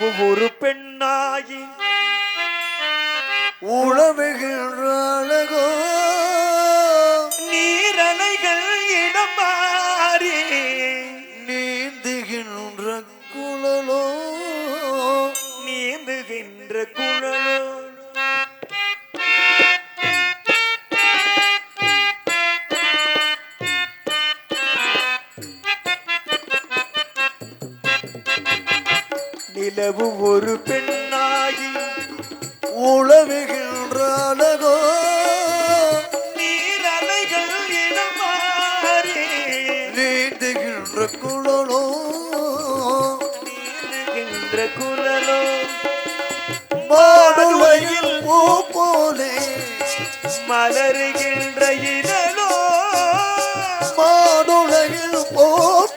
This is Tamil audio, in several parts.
ஒவ்வொரு பெண்ணாகி உழவுகின்ற அழகோ நீரலைகள் இடம் மாறி நிலவு ஒரு பெண்ணாகி உழவுகின்ற அழகோ நீரலைகள் இடம் மாறி நீந்துகின்ற குழலோ. நீந்துகின்ற குழலோ. மாடுலையில் பூ போலே மலருகின்ற இதழோ மாடுலையில் பூ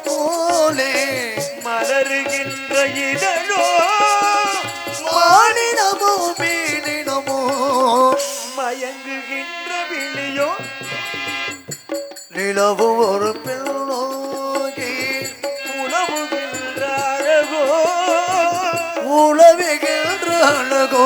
போலே மலருகின்ற இதழோ விழியோ நிலவும் ஒரு பெண்ணோகி உழவுகின்ற அழகோ உழவுகின்ற அழகோ.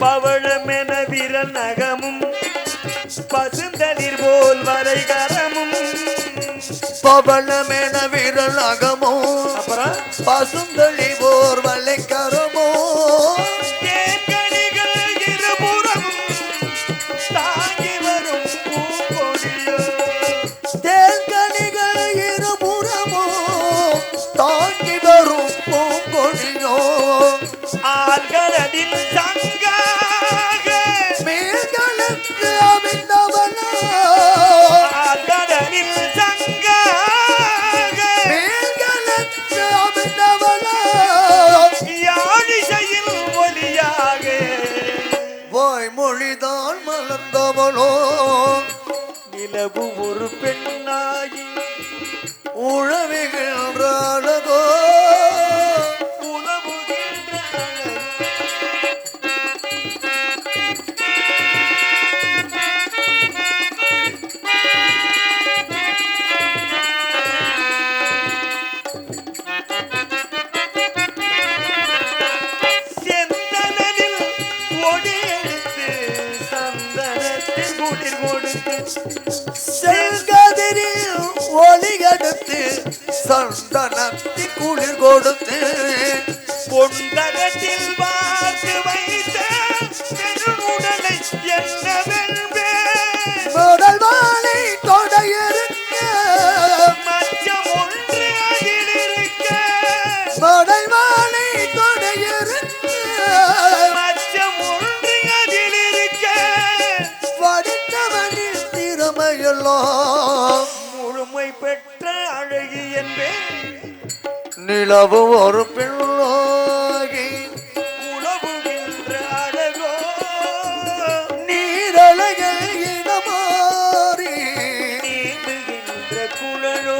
பவழமென விரல் நகமும் பசுந்தளிர் போல் வரைகரமும் பவளமென விரல் அகமோ அப்புறம்? பசுந்தளி போர் வளைக்கரமோ தேன்கனிகள் மலர்ந்தவளோ நிலவு ஒரு பெண்ணாகி உழவுகின்ற சந்தனத்தில் குளிர் கொடுத்து செல்கதிரில் ஒளி எடுத்து சந்தனத்தி குளிர் கொடுத்து பொந்தகத்தில் பார்த்து வைத்த என்ன திறமையெல்லாம் முழுமை பெற்ற அழகி என்பேன். நிலவு ஒரு பெண்ணாகி உழவுகின்ற அழகோ. நீரழகல் இனமாறி நீந்துகின்ற குழலோ.